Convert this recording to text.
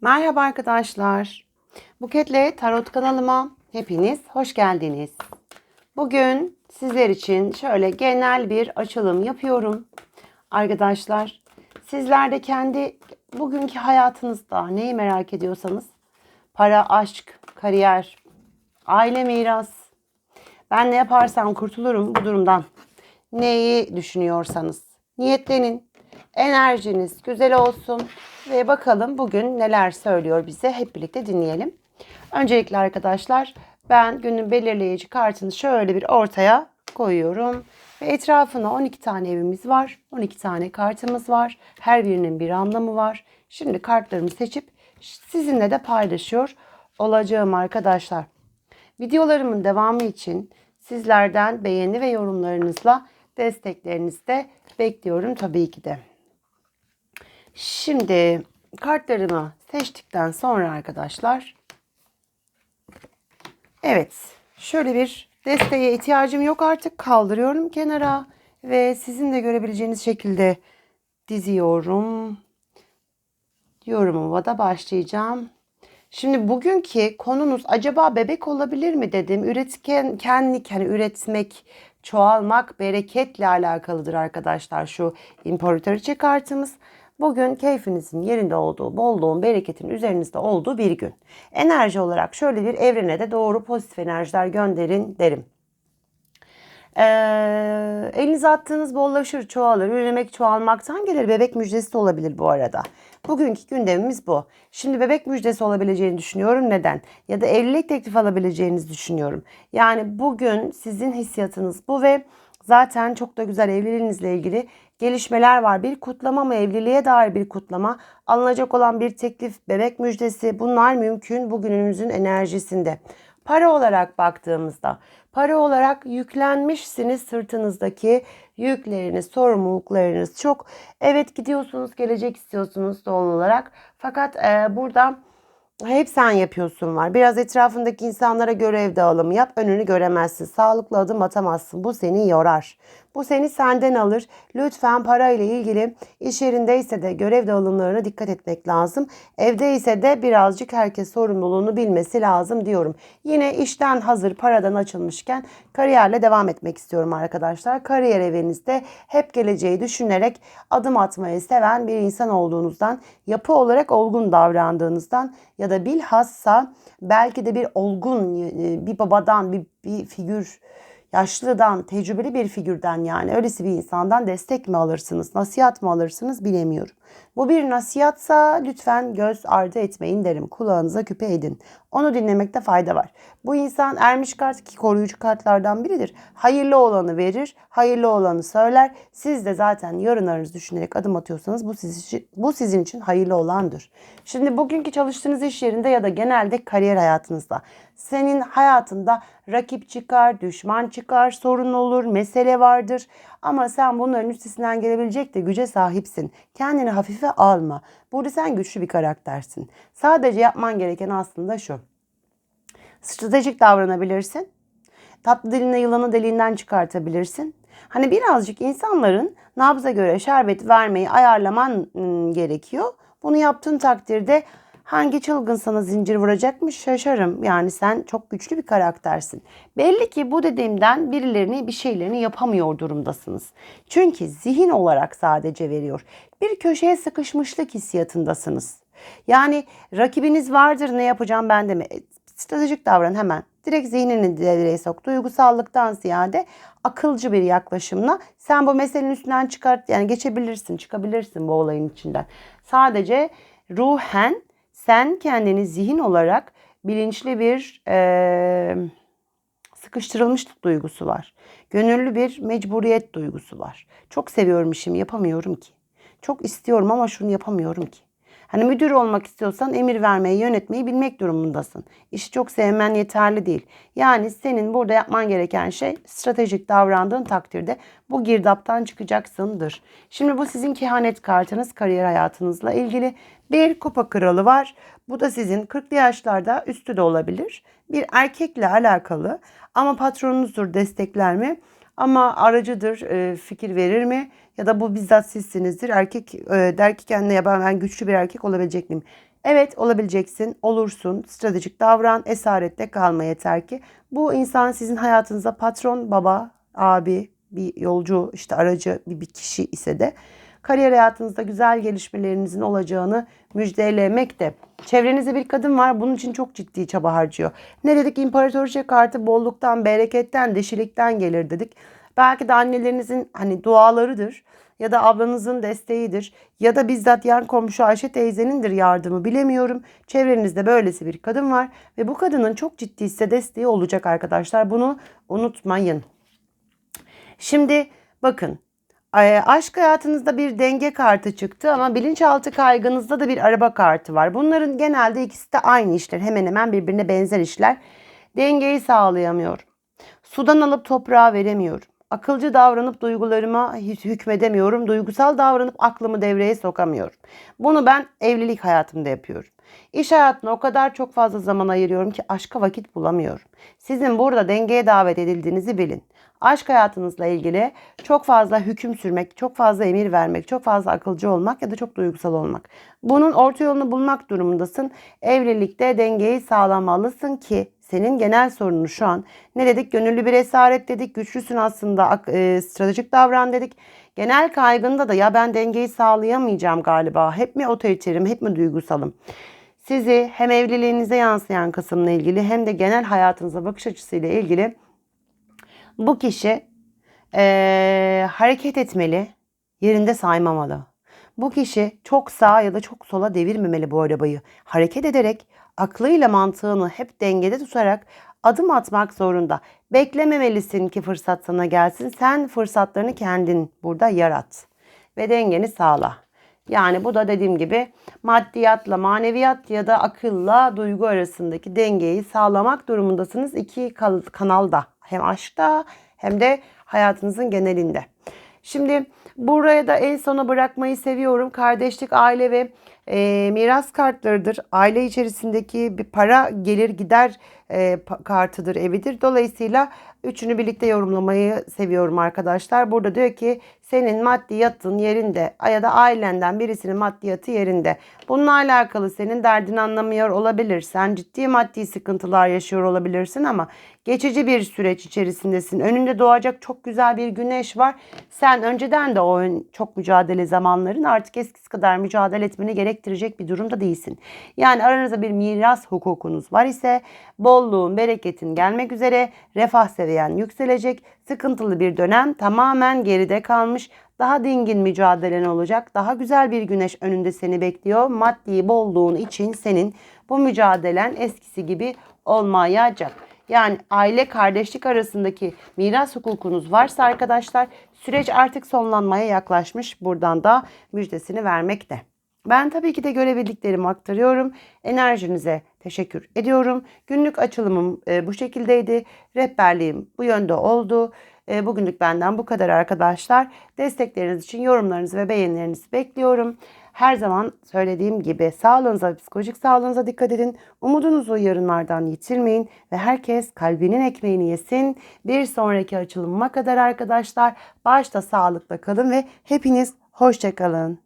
Merhaba arkadaşlar. Buketle Tarot kanalıma hepiniz hoş geldiniz. Bugün sizler için şöyle genel bir açılım yapıyorum. Arkadaşlar sizler de kendi bugünkü hayatınızda neyi merak ediyorsanız para, aşk, kariyer, aile miras, ben ne yaparsam kurtulurum bu durumdan. Neyi düşünüyorsanız niyetlenin. Enerjiniz güzel olsun ve bakalım bugün neler söylüyor bize hep birlikte dinleyelim. Öncelikle arkadaşlar ben günün belirleyici kartını şöyle bir ortaya koyuyorum. Ve etrafına 12 tane evimiz var. 12 tane kartımız var. Her birinin bir anlamı var. Şimdi kartlarımı seçip sizinle de paylaşıyor olacağım arkadaşlar. Videolarımın devamı için sizlerden beğeni ve yorumlarınızla desteklerinizi de bekliyorum tabii ki de. Şimdi kartlarımı seçtikten sonra arkadaşlar Evet şöyle bir desteğe ihtiyacım yok artık kaldırıyorum kenara ve sizin de görebileceğiniz şekilde diziyorum. Yorumuma da başlayacağım. Şimdi bugünkü konunuz acaba bebek olabilir mi dedim. Üretken kenlik hani üretmek, çoğalmak, bereketle alakalıdır arkadaşlar şu imparatoriçe kartımız. Bugün keyfinizin yerinde olduğu, bolluğun, bereketin üzerinizde olduğu bir gün. Enerji olarak şöyle bir evrene de doğru pozitif enerjiler gönderin derim. Ee, elinize attığınız bollaşır, çoğalır. Üremek çoğalmaktan gelir. Bebek müjdesi de olabilir bu arada. Bugünkü gündemimiz bu. Şimdi bebek müjdesi olabileceğini düşünüyorum. Neden? Ya da evlilik teklifi alabileceğinizi düşünüyorum. Yani bugün sizin hissiyatınız bu ve zaten çok da güzel evliliğinizle ilgili gelişmeler var. Bir kutlama mı evliliğe dair bir kutlama, alınacak olan bir teklif, bebek müjdesi bunlar mümkün bugünümüzün enerjisinde. Para olarak baktığımızda para olarak yüklenmişsiniz sırtınızdaki yükleriniz, sorumluluklarınız çok. Evet gidiyorsunuz, gelecek istiyorsunuz doğal olarak. Fakat e, burada hep sen yapıyorsun var. Biraz etrafındaki insanlara görev dağılımı yap. Önünü göremezsin. Sağlıklı adım atamazsın. Bu seni yorar. Bu seni senden alır. Lütfen parayla ilgili iş yerindeyse de görev dağılımlarına dikkat etmek lazım. Evde ise de birazcık herkes sorumluluğunu bilmesi lazım diyorum. Yine işten hazır paradan açılmışken kariyerle devam etmek istiyorum arkadaşlar. Kariyer evinizde hep geleceği düşünerek adım atmayı seven bir insan olduğunuzdan, yapı olarak olgun davrandığınızdan ya da bilhassa belki de bir olgun bir babadan bir, bir figür yaşlıdan, tecrübeli bir figürden yani öylesi bir insandan destek mi alırsınız, nasihat mı alırsınız bilemiyorum. Bu bir nasihatsa lütfen göz ardı etmeyin derim. Kulağınıza küpe edin. Onu dinlemekte fayda var. Bu insan ermiş kart ki koruyucu kartlardan biridir. Hayırlı olanı verir, hayırlı olanı söyler. Siz de zaten yarınlarınızı düşünerek adım atıyorsanız bu, siz, bu sizin için hayırlı olandır. Şimdi bugünkü çalıştığınız iş yerinde ya da genelde kariyer hayatınızda senin hayatında rakip çıkar, düşman çıkar, sorun olur, mesele vardır. Ama sen bunların üstesinden gelebilecek de güce sahipsin. Kendini hafife alma. Burada sen güçlü bir karaktersin. Sadece yapman gereken aslında şu. Stratejik davranabilirsin. Tatlı diline yılanı deliğinden çıkartabilirsin. Hani birazcık insanların nabza göre şerbet vermeyi ayarlaman gerekiyor. Bunu yaptığın takdirde Hangi çılgın sana zincir vuracakmış şaşarım. Yani sen çok güçlü bir karaktersin. Belli ki bu dediğimden birilerini bir şeylerini yapamıyor durumdasınız. Çünkü zihin olarak sadece veriyor. Bir köşeye sıkışmışlık hissiyatındasınız. Yani rakibiniz vardır ne yapacağım ben de mi? E, stratejik davran hemen. Direkt zihnini devreye sok. Duygusallıktan ziyade akılcı bir yaklaşımla sen bu meselenin üstünden çıkart yani geçebilirsin, çıkabilirsin bu olayın içinden. Sadece ruhen sen kendini zihin olarak bilinçli bir e, sıkıştırılmışlık duygusu var. Gönüllü bir mecburiyet duygusu var. Çok seviyorum işimi yapamıyorum ki. Çok istiyorum ama şunu yapamıyorum ki. Hani müdür olmak istiyorsan emir vermeyi, yönetmeyi bilmek durumundasın. İşi çok sevmen yeterli değil. Yani senin burada yapman gereken şey stratejik davrandığın takdirde bu girdaptan çıkacaksındır. Şimdi bu sizin kehanet kartınız kariyer hayatınızla ilgili. Bir kupa kralı var. Bu da sizin 40'lı yaşlarda üstü de olabilir. Bir erkekle alakalı ama patronunuzdur destekler mi? Ama aracıdır, e, fikir verir mi? Ya da bu bizzat sizsinizdir. Erkek e, der ki kendine ya ben, ben güçlü bir erkek olabilecek miyim? Evet olabileceksin, olursun, stratejik davran, esarette kalma yeter ki. Bu insan sizin hayatınızda patron, baba, abi, bir yolcu, işte aracı bir, bir kişi ise de kariyer hayatınızda güzel gelişmelerinizin olacağını müjdelemekte. Çevrenizde bir kadın var bunun için çok ciddi çaba harcıyor. Ne dedik imparatoriçe kartı bolluktan, bereketten, dişilikten gelir dedik. Belki de annelerinizin hani dualarıdır ya da ablanızın desteğidir ya da bizzat yan komşu Ayşe teyzenindir yardımı bilemiyorum. Çevrenizde böylesi bir kadın var ve bu kadının çok ciddi size desteği olacak arkadaşlar. Bunu unutmayın. Şimdi bakın aşk hayatınızda bir denge kartı çıktı ama bilinçaltı kaygınızda da bir araba kartı var. Bunların genelde ikisi de aynı işler. Hemen hemen birbirine benzer işler. Dengeyi sağlayamıyorum. Sudan alıp toprağa veremiyorum. Akılcı davranıp duygularıma hükmedemiyorum. Duygusal davranıp aklımı devreye sokamıyorum. Bunu ben evlilik hayatımda yapıyorum. İş hayatına o kadar çok fazla zaman ayırıyorum ki aşka vakit bulamıyorum. Sizin burada dengeye davet edildiğinizi bilin. Aşk hayatınızla ilgili çok fazla hüküm sürmek, çok fazla emir vermek, çok fazla akılcı olmak ya da çok duygusal olmak. Bunun orta yolunu bulmak durumundasın. Evlilikte dengeyi sağlamalısın ki senin genel sorunu şu an ne dedik? Gönüllü bir esaret dedik. Güçlüsün aslında e, stratejik davran dedik. Genel kaygında da ya ben dengeyi sağlayamayacağım galiba. Hep mi otoriterim, hep mi duygusalım? Sizi hem evliliğinize yansıyan kısımla ilgili hem de genel hayatınıza bakış açısıyla ilgili bu kişi e, hareket etmeli, yerinde saymamalı. Bu kişi çok sağa ya da çok sola devirmemeli bu arabayı. Hareket ederek aklıyla mantığını hep dengede tutarak adım atmak zorunda. Beklememelisin ki fırsat sana gelsin. Sen fırsatlarını kendin burada yarat ve dengeni sağla. Yani bu da dediğim gibi maddiyatla maneviyat ya da akılla duygu arasındaki dengeyi sağlamak durumundasınız iki kanalda. Hem aşkta hem de hayatınızın genelinde. Şimdi buraya da en sona bırakmayı seviyorum. Kardeşlik, aile ve e, miras kartlarıdır. Aile içerisindeki bir para gelir gider e, kartıdır, evidir. Dolayısıyla üçünü birlikte yorumlamayı seviyorum arkadaşlar. Burada diyor ki senin maddiyatın yerinde ya da ailenden birisinin maddiyatı yerinde. Bununla alakalı senin derdini anlamıyor olabilirsen, ciddi maddi sıkıntılar yaşıyor olabilirsin ama geçici bir süreç içerisindesin. Önünde doğacak çok güzel bir güneş var. Sen önceden de o çok mücadele zamanların artık eskisi kadar mücadele etmeni gerektirecek bir durumda değilsin. Yani aranızda bir miras hukukunuz var ise bolluğun, bereketin gelmek üzere, refah seviyen yükselecek, sıkıntılı bir dönem tamamen geride kalmış, daha dingin mücadelen olacak, daha güzel bir güneş önünde seni bekliyor. Maddi bolluğun için senin bu mücadelen eskisi gibi olmayacak. Yani aile kardeşlik arasındaki miras hukukunuz varsa arkadaşlar süreç artık sonlanmaya yaklaşmış. Buradan da müjdesini vermekte. Ben tabii ki de görebildiklerimi aktarıyorum. Enerjinize teşekkür ediyorum. Günlük açılımım e, bu şekildeydi. Rehberliğim bu yönde oldu. E, bugünlük benden bu kadar arkadaşlar. Destekleriniz için yorumlarınızı ve beğenilerinizi bekliyorum. Her zaman söylediğim gibi sağlığınıza psikolojik sağlığınıza dikkat edin. Umudunuzu yarınlardan yitirmeyin ve herkes kalbinin ekmeğini yesin. Bir sonraki açılımıma kadar arkadaşlar başta sağlıkla kalın ve hepiniz hoşçakalın.